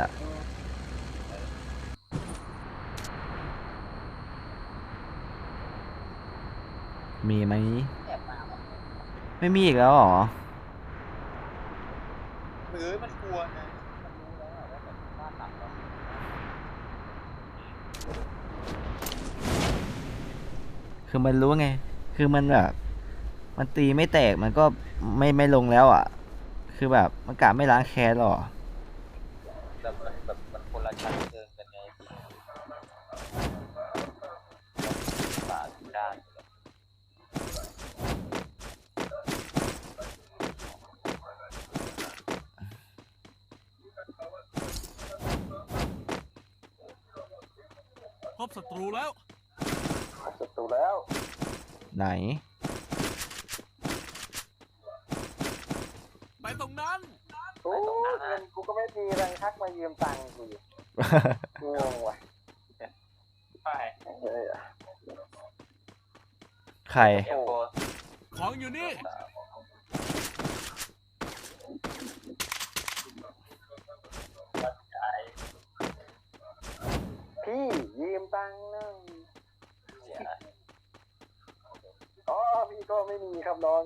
อะมีไหม ไม่มีอีกแล้วเหรอ หรือมันกลัวไงมันรู้แล้วอะว่าแบบบ้านหลังเราคือมันรู้ไง คือมันแบบ มันตีไม่แตกมันก็ไม่ไม่ลงแล้วอะ คือแบบมันกะไม่ล้างแค้นหรอ บศัตรูแล้ว ศัตรูแล้วไหน ไปตรงนั้น โอ้เงินกูก็ไม่มีแรงทักมายืมตังค์กูอยู่งงว่ะใช่เฮ้ยใครเอฟโฟของอยู่นี่ ก็ไม่มีครับน้อง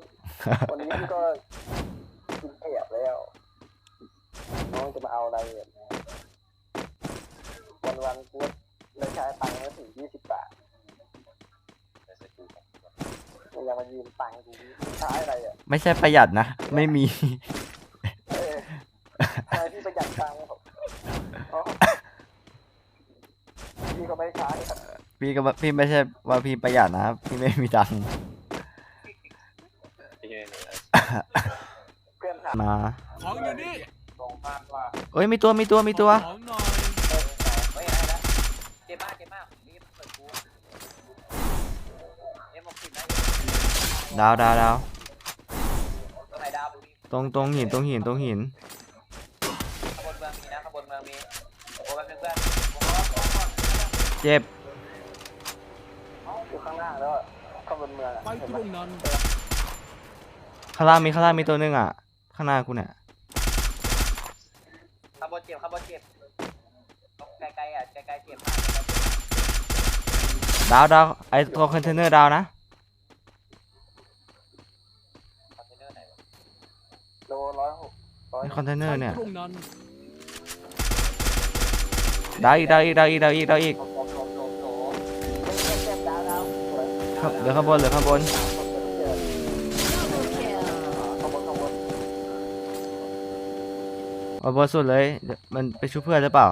วันนี้พี่ก็กินเกียบแล้ว น้องจะมาเอาอะไรเนี่ยวันวันๆกูเลยใช้ตังค์ไม่ถึงยี่สิบบาทในสกิลของมึงยังมายืมตังค์กูใช้อะไรอะไม่ใช่ประหยัดนะ ไม่มีเออทำไมพี่ประหยัดตังค์ผมอ๋อพี่ก็ไม่ได้ใช้ครับ พี่ก็ว่าพี่ไม่ใช่ว่าพี่ประหยัดนะ พี่ไม่มีตังค์ที่นี่ เลยเพื่อนถามมาของอยู่นี่ตรงพลาดว่าเอ้ยมีตัวมีตัวมีตัว ของหน่อยเฮ้ยอะไรนะเจ็บมากเจ็บมากนี่เปิดกูเอ็มหกสิบนะดาวดาวดาวตรงไหนดาวมีตรงตรงหินตรงหินตรงหินข้างบนเมืองมีนะข้างบนเมืองมีโอ้แป๊บนึงเพื่อนเจ็บ อยู่ข้างล่างแล้วอะข้างบนเมืองอะไปเห็นตไหมรงนั้น ข้างล่างมีข้างล่างมีตัวหนึงอะ ข้างหน้ากูเนี่ย ข้างบนเจ็บข้างบนเจ็บไกลๆอะไกลๆเจ็บมากดาวดาวไอตัวคอนเทนเนอร์ดาวนะ คอนเทนเนอร์ไหนวะโลร้อยหกร้อยคอนเทนเนอร์เนี่ยไปตรงนั้นดาวอีกดาวอีกดาวอีกดาวอีกดาวอีกโหลโหลโหลโหลเจ็บเจ็บดาวดาวสวยข้างเหลือข้างบนเหลือข้างบน เอาบนสุดเลยเดี๋ยวมันไปช่วยเพื่อนหรือเปล่า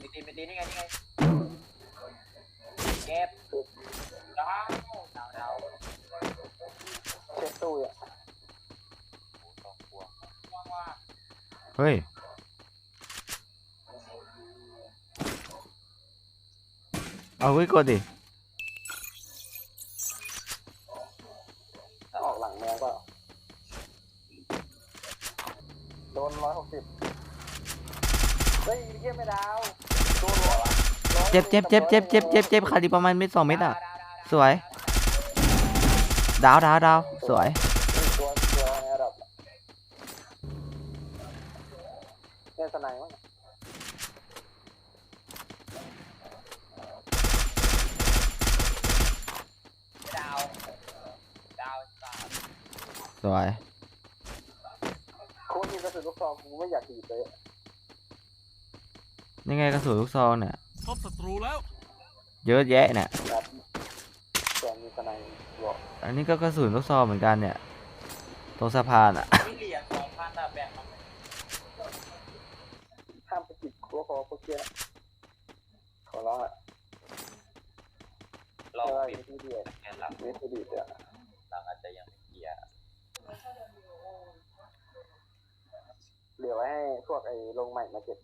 มีตีมีนี่ไงนี่ไงเจ็บดาวดาวดาวเช็คตู้อะเฮ้ย เอาไว้กดดิ จ็บเจ็บเจ็บเจ็บเจ็บเจ็บเจ็บขาดอีกประมาณเม็ดสองเม็ดอะ สวย ดาวดาวดาวสวยตัวตัวในระดับเนี่ยสไนมั้งดาวดาวสามสวยโค้ชยิงกระสุนลูกซองกูไม่อยากดีดเลย ยังไงกระสุนลูกซองเนี่ย พบศัตรูแล้ว เยอะแยะเนี่ยแบบส่วนมีสไนบอกอันนี้ก็กระสุนลูกซองเหมือนกันเนี่ยตรงสะพานอะไม่เหรียญสองพันอะแบ่งมาห้ามไปจิบครัวคอพวกเกี้ยขอร้องอะลองเออปิดวิธีเดียวแค่หลังวิธีดีเดียวหลังอาจจะยังไม่เกียร์เหลือไว้ให้พวกไอ้ลงใหม่มาเก็บ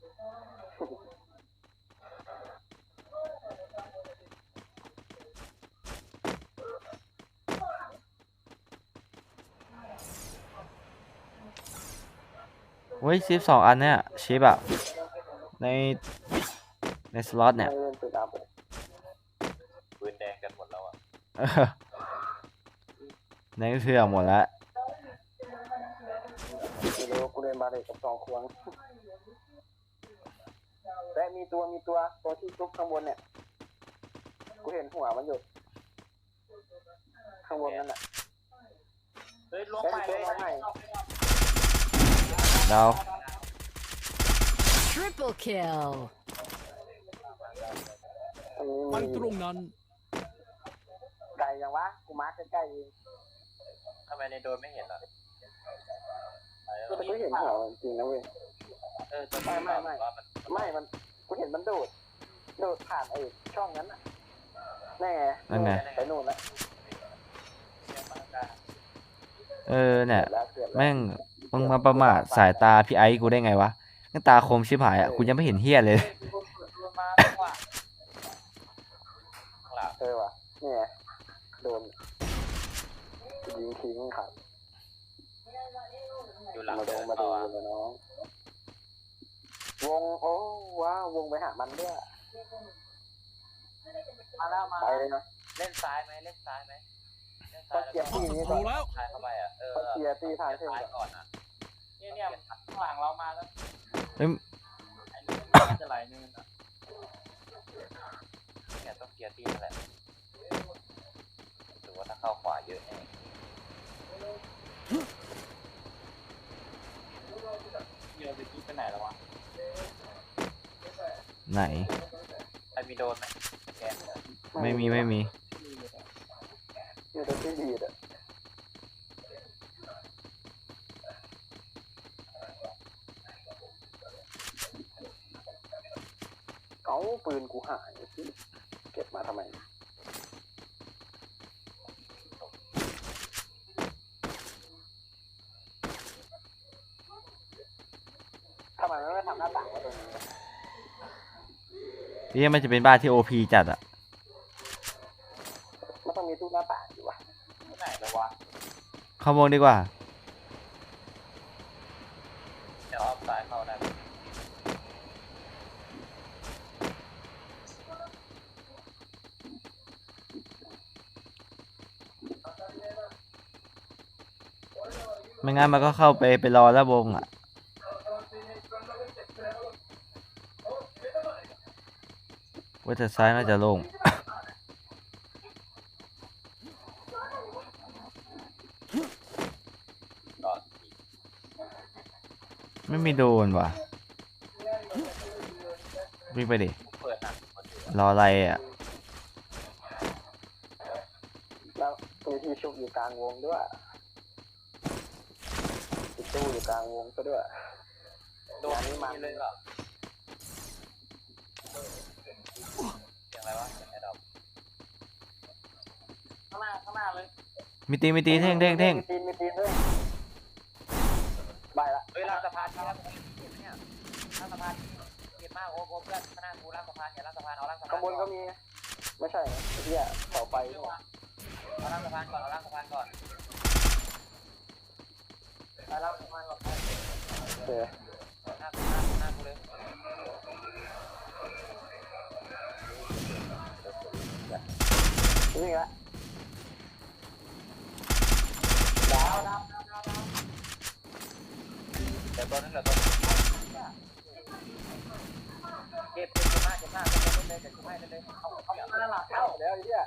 เฮ้ยชิปสองอันเนี่ยชิปอะในในสล็อตเนี่ยไม่เล่นปืนอัพเลยปืนแดงกันหมดแล้วอะเออในเครื่องหมดแล้วไม่รู้ว่ากูเล่นบาเรกับสองควงมีตัวมีตัวตัวที่ซุกข้างบนเนี่ย กูเห็นหัวมันอยู่ ข้างบนนั่นน่ะเฮ้ยลงไปเลย ดาว Triple kill. ตรงนี้มันมีตรงนั้น ไกลยังวะ กูมาร์คใกล้ๆเองทำไมในโดนไม่เห็นอะแต่กูเห็นหัวมันจริงนะเว้ย เออจะไม่ไม่ไม่ว่ามันไม่มันกูเห็นมันโดด โดดผ่านไอ้ช่องนั้นน่ะ แน่นั่นไงไปนู่นแล้วเสียงมันกาเออเนี่ยเกือบแล้วเกือบแล้วแม่ง มึงมาประมาทสายตาพี่ไอ้กูได้ไงวะนั่นตาคมชิบหายอะกูยังไม่เห็นเฮียเลยมาว่าข้างหลังเออว่ะเนี่ยโดนยิงทิ้งครับอยู่หลังมาเดิดูนมาต่ดูอเลยน้องวงโอ้ว้าววงไปหามันด้วยมาแล้วมาไปเลยนะเล่นซ้ายไหมเล่นซ้ายไหมเล่นก็ซ้ายเกียร์พบตีศันี้ตก่อรูนแล้วซ้ายเข้าไปอะเออก็เกียร์ตีท้ายเล่นเส้นซ้ายก่อนก่อนอะ เนี่ยเนี่ยข้างหลังเรามาแล้วเฮ้ย ไอ้นี่มันจะไหลนึงอะเนี่ยต้องเกียร์ตีนั่นแหละถือว่าถ้าเข้าขวาเยอะแน่เกียร์ไปที่ไปไหนแล้ววะไหนใครมีโดนไหมแกนไม่มีไม่มี อยู่ตรงที่ดีดอะเอ้า ปืนกูหายสิเก็บมาทำไมทำไมไม่ทำหน้าต่างไว้ตรงนี้เฮียมันจะเป็นบ้านที่โอพีจัดอะมันต้องมีตู้หน้าต่างอยู่วะที่ไหนแล้ววะเข้าวงดีกว่า เดี๋ยวเอาซ้ายเข้าได้ไหม ไม่งั้นมันก็เข้าไปไปรอแล้ววงอะ ว่าจะซ้ายน่าจะลง ไม่มีโดนว่ะวิ่งไปดิ รออะไรอะ แล้วมีที่ชุบอยู่กลางวงด้วย ตู้อยู่กลางวงซะด้วยโดนนี่มันเลยเหรอเสียงอะไรวะเสียงไอ้ดอกข้างหน้าข้างหน้าเลยมีตีมีตีเท่งเท่งเท่งมีตีนมีตีนด้วยใบละเฮ้ยล่างสะพานนี่ล่างสะพานเก็บเนี่ยล่างสะพานเก็บมากโอ้โหเพื่อนข้างหน้ากูล่างสะพานอย่าล่างสะพานเอาล่างสะพานข้างบนก็มี ไม่ใช่นะไอ้เหี้ยเสาไฟเอนี่าหว่าล่างสะพานก่อนเอาล่างสะพานก่อน เอาล่างสะพานก่อนโอเคหน้ากูหน้ากูหน้ากูเลยนี่ละดาวดาวดาวดาวเดี๋ยวตัวนึงเดี๋ยวตัวนึงเก็บเก็บมากเก็บมากเก็บเลยเก็บม่เล่นเลยเอาเอาเอาหลังเข้าแล้วไอ้เหี้ย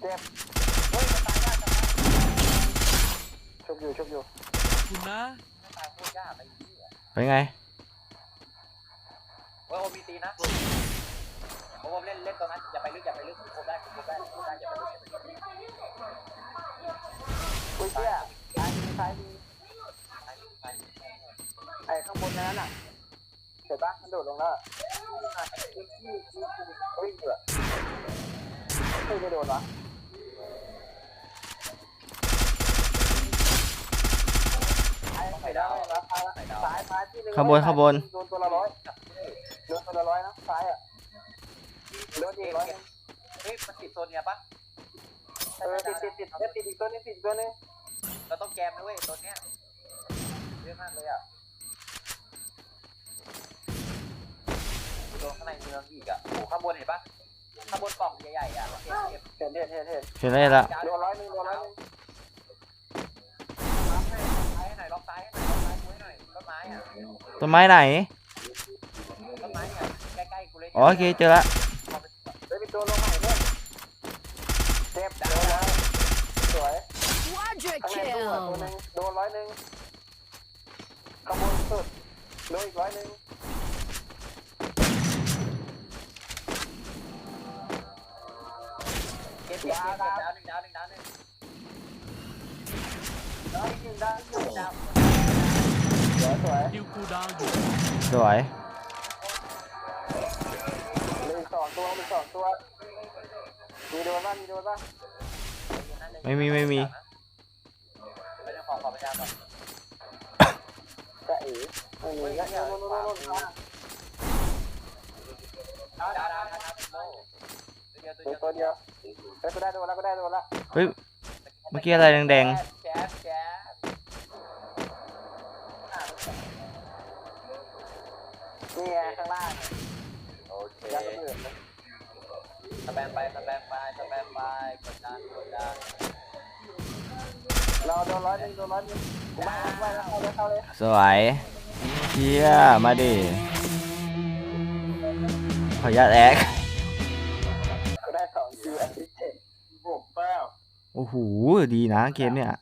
เจ็บ เฮ้ยมันตายยากจังนะ ชุบอยู่ชุบอยู่คุณนะตายโคตรยากไอ้เหี้ยไปไง โอ้ยโอมีตีนะโอ้ยเล่นเล่นตรงนั้นอย่าไปลึกอย่าไปลึกโอ้ได้โอ้ได้โอ้ได้อย่าไปลึกอุ้ยเหี้ยซ้ายดีซ้ายดีไปลึกไปลึกไอ้ข้างบนนั้นน่ะเห็นปะมันโดดลงแล้ววิ่งเหรอเฮ้ยไม่โดนวะ ไปดาว แล้ว ซ้ายไปดาวซ้ายซ้ายที่หนึ่งข้างบนข้างบนโดนตัวละร้อยโดนตัวละร้อยนะซ้ายอะโดนอีกร้อยหนึ่งเฮ้ยมันติดโซนเนี่ยปะเออติดติดติดติดติดอีกตัวนึงติดอีกตัวนึงเราต้องแกมนะเว้ยโซนเนี้ยเยอะมากเลยอะโดนข้างในเมืองอีกอะโอ้ข้างบนเห็นปะข้างบนกล่องใหญ่ๆอะเก็บเก็บเห็นเห็นเห็นเห็นเห็นได้ละโดนร้อยหนึ่งโดนร้อยหนึ่งล็อกให้หน่อยล็อกซ้ายให้หน่อยล็อกซ้ายให้หน่อย Con máy này. Ủa kia chưa á. Đẹp đã rồi. Sủa. Quadra kill. Đồ nói nên. Combo sút. Đôi nói nên. Cái đá đá đá đá đá đá. Đấy, đá đá đá. วหนึ่งดาวหนึ่งดาวหนึ่งดาวหนึ่งดาวหนึ่งดาวสวยสวยคิวคูลดาวน์อยู่สวยเหลืออีกสองตัวเหลืออกสองตัว มีโดนป่ะมีโดนป่ะไม่มีไม่มีไปเรื่องของขอประชาก่อนจะเอ๋ไม่มีแล้วเนี่ยโน่นโน่นโน่นโน่นดาวดาวดาวดาวโม่ตัวเดียวตัวมีเดียวตัวเดียวเฮ้ยกูได้โดนแล้วกูได้โดนแล้วเฮ้ยเมื่อกี้อะไรแดงแจ๊บแจ๊บ นี่ไงข้างล่างโอเคยัดระเบิดเลยสแปมไปสแปมไปสแปมไปกดดันกดดันเราโดนร้อยหนึ่งโดนร้อยหนึ่งกูไม่ไม่แล้วเข้าเลยเข้าเลยๆสวยเชี่ยมาดิขออนุญาตแอคกูได้สองคิวแอสซิสเทนบวกเปล่าโอ้โหดีนะเกมเนี่ยด